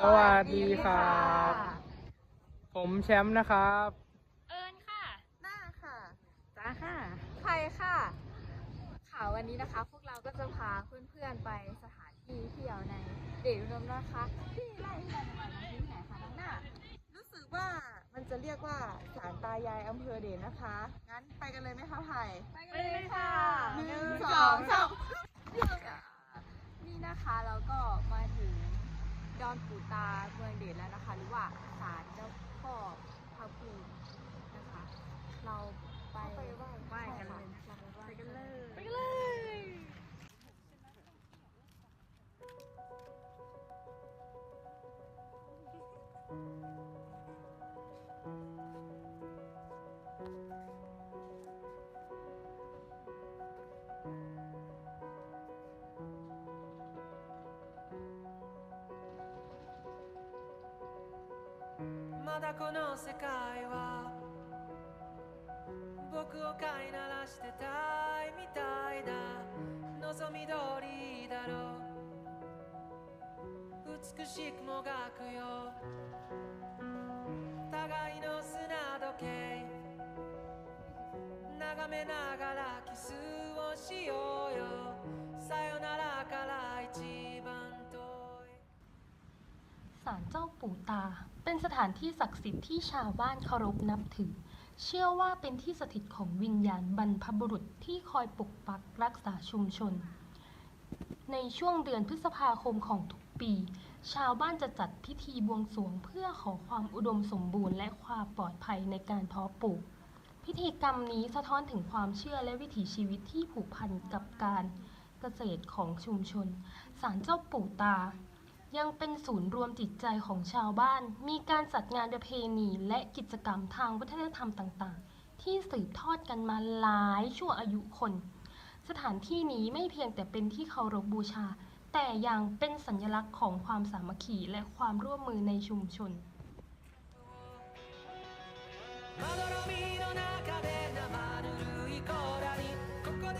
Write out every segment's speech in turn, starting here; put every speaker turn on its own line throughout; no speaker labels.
สวัสดีครับ ผมแชมป์นะครับ
เอิญค่ะ
หน้าค่ะ
จ้าค่ะ
ใครค่ะ ค่ะวันนี้นะคะ พวกเราก็จะพาเพื่อนๆไปสถานที่เที่ยวในเดชอุดมนะคะที่ไร่ที่เราจะมาที่ไหนคะน้องหน้า รู้สึกว่ามันจะเรียกว่าศาลตายายอำเภอเดชนะคะ งั้นไปกันเลยไหมคะไผ่ไปกันเลยค่ะหนึ่งสองสามนี่นะคะเราก็มาถึง ดอนปูตาเมืองเดชแล้วนะคะ หรือว่า
だこの世界は僕を飼いならしてたいみたいだ望み通りだろう美しくもがくよ互いの砂時計眺めながらキスをしようよさよならから一番遠い
ศาลเจ้าปู่ตา เป็นสถานที่ศักดิ์สิทธิ์ที่ชาวบ้านเคารพนับถือ เชื่อว่าเป็นที่สถิตของวิญญาณบรรพบุรุษที่คอยปกปักรักษาชุมชน ในช่วงเดือนพฤษภาคมของทุกปี ชาวบ้านจะจัดพิธีบวงสรวงเพื่อขอความอุดมสมบูรณ์และความปลอดภัยในการเพาะปลูก พิธีกรรมนี้สะท้อนถึงความเชื่อและวิถีชีวิตที่ผูกพันกับการเกษตรของชุมชน ศาลเจ้าปู่ตา ยังเป็นศูนย์รวมจิตใจของชาวบ้าน มีการจัดงานประเพณีและกิจกรรมทางวัฒนธรรมต่างๆ ที่สืบทอดกันมาหลายชั่วอายุคน สถานที่นี้ไม่เพียงแต่เป็นที่เคารพบูชา แต่ยังเป็นสัญลักษณ์ของความสามัคคีและความร่วมมือในชุมชน
まどろみの中で生ぬるいコーラにここで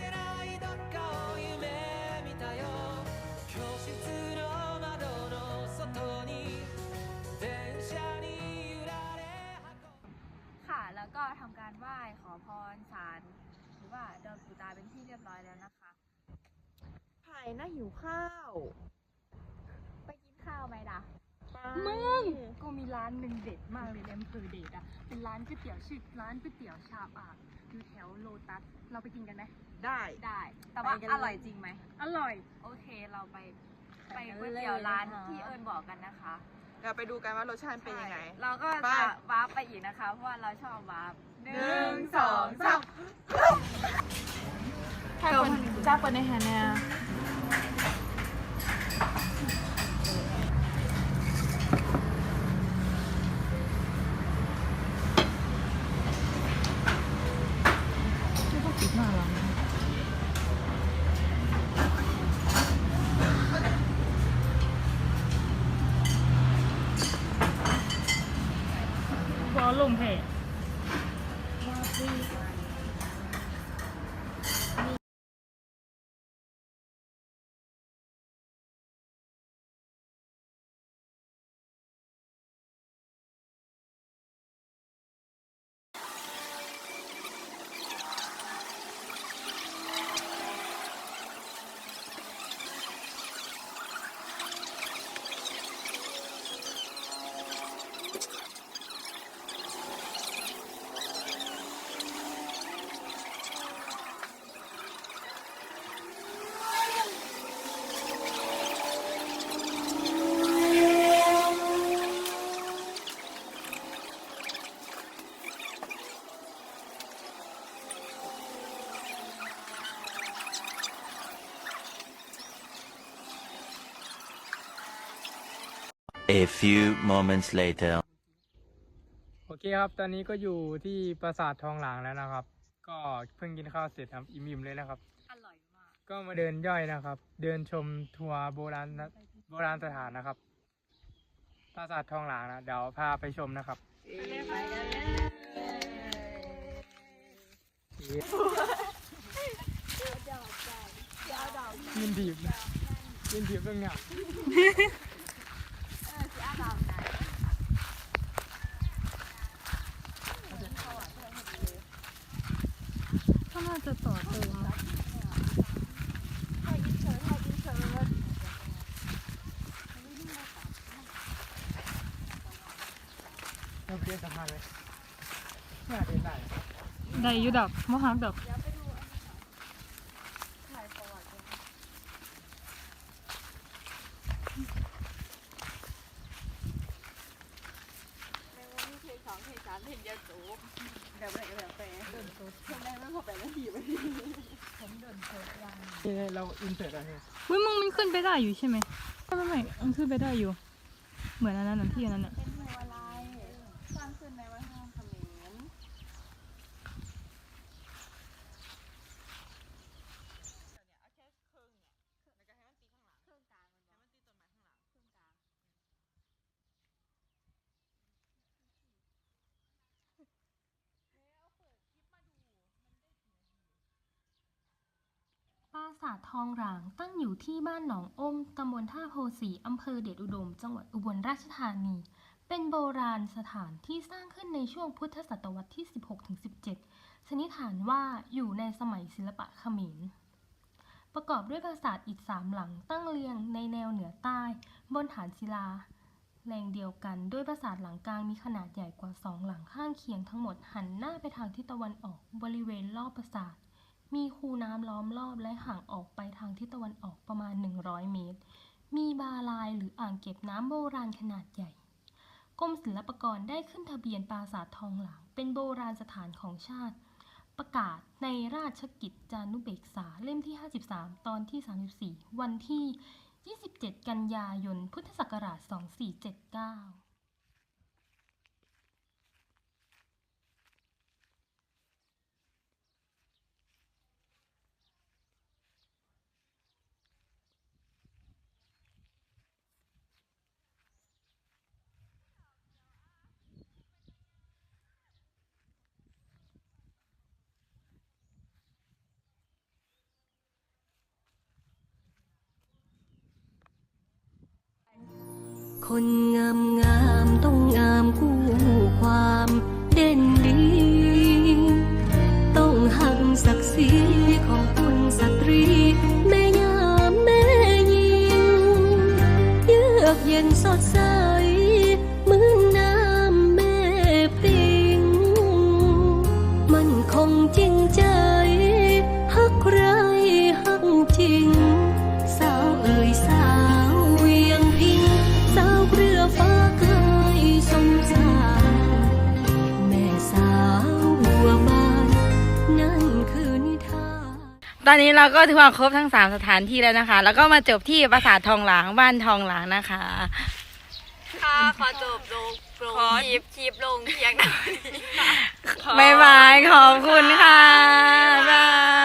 น่าหิวข้าว ไปกินข้าวไหมล่ะ
มึง กูมีร้านหนึ่งเด็ดมากเลยในอำเภอเดชอะเป็นร้านก๋วยเตี๋ยวชื่อร้านก๋วยเตี๋ยวชาบอ่างอยู่แถวโลตัส เราไปกินกันไหม
ได้ ได้ แต่ว่า
ไปกันเลย
อร่อยจริงไหม
อร่อย
โอเค เราไป ไปก๋วยเตี๋ยวร้านที่เอิญบอกกันนะคะ
เดี๋ยวไปดูกันว่ารสชาติเป็นยังไง
เราก็
ไป
จะวาร์ปไปอีกนะคะ เพราะว่าเราชอบวาร์ปห
หนึ่งสองสาม
ถ้าคนจ้าเปิดในแฮนเนี่ย
บอลลมเพจ
A few moments later.
โอเคครับ ตอนนี้ก็อยู่ที่ปราสาททองหลางแล้วนะครับ ก็เพิ่งกินข้าวเสร็จครับ อิ่มๆเลยนะครับ
อร่อยมาก
ก็มาเดินย่อยนะครับ เดินชมทัวร์โบราณนะโบราณสถานนะครับ ปราสาททองหลางนะ เดี๋ยวพาไปชมนะครับ
ไปกันเลย
ยินดีบยินดีบเรื่องเนี้ย
จะต่อเติม
ให้อินเสิร์ตให้อินเสิร์ต
เราเรียนสะพานเลยน่าเดินได้
ได้อยู่ดอกมะฮักดอก
เดี๋ยวไปดูอันนี้ค่ะถ่ายประวัติเลยในวันนี้เพลงสองเพลงสามเพลงเดียวจบ แบบไหนแบบไปเดินโซเพลงแรกไม่พอแปดนาทีไปผมเดินโซยัง
นี่เราอินเสิร์ตอะไรเฮ้ย
มึงมันขึ้นไปได้อยู่ใช่ไหมไม่ไม่มันขึ้นไปได้อยู่ เหมือนอันนั้นอันที่อันนั้นอะ
เป็นเมืองอะไรสร้างขึ้นในวัฒนธรรมเขมร
ปรา สาททองหลางตั้งอยู่ที่บ้านหนองอมตำบลท่าโพสีอำเภอเดชอุดม จังหวัดอุบลราชธานี เป็นโบราณสถานที่สร้างขึ้นในช่วงพุทธศตวรรษที่ 16-17สนิฐานว่าอยู่ในสมัยศิลปะเขมร ประกอบด้วยปราสาทอิฐสามหลังตั้งเรียงในแนวเหนือใต้ บนฐานศิลา แรงเดียวกันด้วยปราสาทหลังกลางมีขนาดใหญ่กว่าสองหลังข้างเคียงทั้งหมดหันหน้าไปทางทิศตะวันออกบริเวณรอบปราสาท มีคูน้ำล้อมรอบและห่างออกไปทางทิศตะวันออกประมาณ 100 เมตร มีบาลายหรืออ่างเก็บน้ำโบราณขนาดใหญ่ กรมศิลปากรได้ขึ้นทะเบียนปราสาททองหลางเป็นโบราณสถานของชาติ ประกาศในราชกิจจานุเบกษาเล่มที่ 53 ตอนที่ 34 วันที่ 27 กันยายน พุทธศักราช 2479
คนงามงามต้องงามคู่ความเด่นดี ต้องหักศักดิ์ศรีของคุณสตรี แม่ยามแม่ยิง เยือกเย็นสดใสเหมือนน้ำแม่ปิง มันคงจริงใจฮักไรฮักจริง
ตอนนี้เราก็ถือว่าครบทั้งสามสถานที่แล้วนะคะ แล้วก็มาจบที่ปราสาททองหลางบ้านทองหลางนะคะ
ค่ะขอจบลงลงคลิปคลิปลงเพียงเท่านี้
บ๊ายบายขอบคุณค่ะ